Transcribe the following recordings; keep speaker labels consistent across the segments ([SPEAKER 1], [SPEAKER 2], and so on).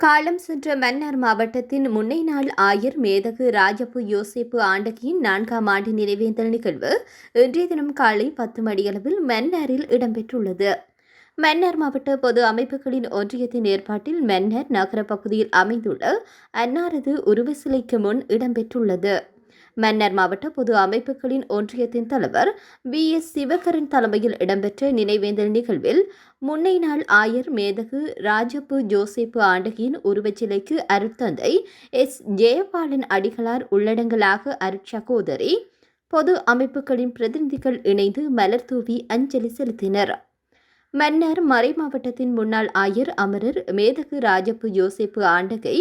[SPEAKER 1] காலம் சென்ற மன்னார் மாவட்டத்தின் முன்னை நாள் ஆயர் மேதகு ராஜப்பு யோசேப்பு ஆண்டகியின் நான்காம் ஆண்டு நினைவேந்தல் நிகழ்வு இன்றைய தினம் காலை பத்து மணியளவில் மன்னாரில் இடம்பெற்றுள்ளது. மன்னார் மாவட்ட பொது அமைப்புகளின் ஒன்றியத்தின் ஏற்பாட்டில் மன்னார் நகர பகுதியில் அமைந்துள்ள அன்னாரது உருவ சிலைக்கு முன் இடம்பெற்றுள்ளது. மன்னர் மாவட்ட பொது அமைப்புகளின் ஒன்றியத்தின் தலைவர் வி. எஸ். சிவகரன் தலைமையில் இடம்பெற்ற நினைவேந்தல் நிகழ்வில் முன்னை நாள் ஆயர் மேதகு ராஜப்பு ஜோசேப்பு ஆண்டகியின் உருவச்சிலைக்கு அருட்தந்தை எஸ். ஜெயபாலன் அடிகளார் உள்ளடங்கலாக அருட்சகோதரி பொது அமைப்புகளின் பிரதிநிதிகள் இணைந்து மலர் தூவி அஞ்சலி செலுத்தினர். மன்னர் மறை மாவட்டத்தின் முன்னாள் ஆயர் அமரர் மேதகு ராஜப்பு யோசேப்பு ஆண்டகை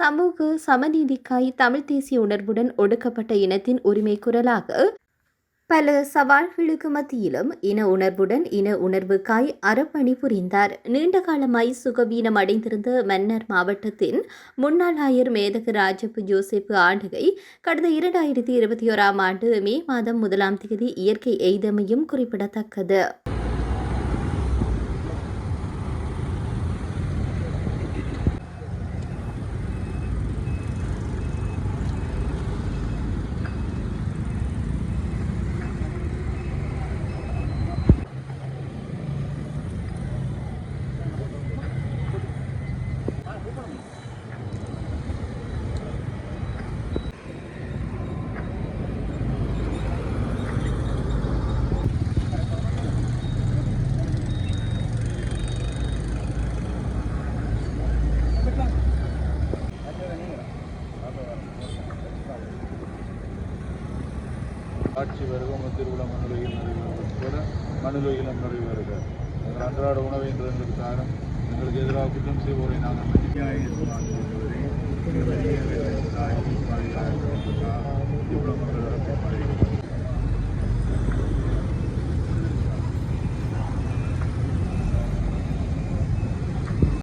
[SPEAKER 1] சமூக சமநீதிக்காய் தமிழ் தேசிய உணர்வுடன் ஒடுக்கப்பட்ட இனத்தின் உரிமை குரலாக பல சவால்களுக்கு மத்தியிலும் இன உணர்வுடன் இன உணர்வுக்காய் அறப்பணி புரிந்தார். நீண்ட காலமாய் சுகவீனம் அடைந்திருந்த மன்னர் மாவட்டத்தின் முன்னாள் ஆயர் மேதகு ராஜப்பு ஜோசப் ஆண்டுகை கடந்த இரண்டாயிரத்தி இருபத்தி ஓராம் ஆண்டு மே மாதம் முதலாம் தேதி இயற்கை எய்தமையும் குறிப்பிடத்தக்கது.
[SPEAKER 2] ஆட்சி வருக உங்கள் மனுலகில் மண்ணுலகில் நிறைவேறுவதற்கோட மண்ணுலகிலும் நிறைவேறுக எங்கள் அன்றாட உணவை என்று எங்களுக்கு தாரம். எங்களுக்கு எதிராக குற்றம் செய்வோரை நாங்கள் மன்னிக்காய் திருவிழா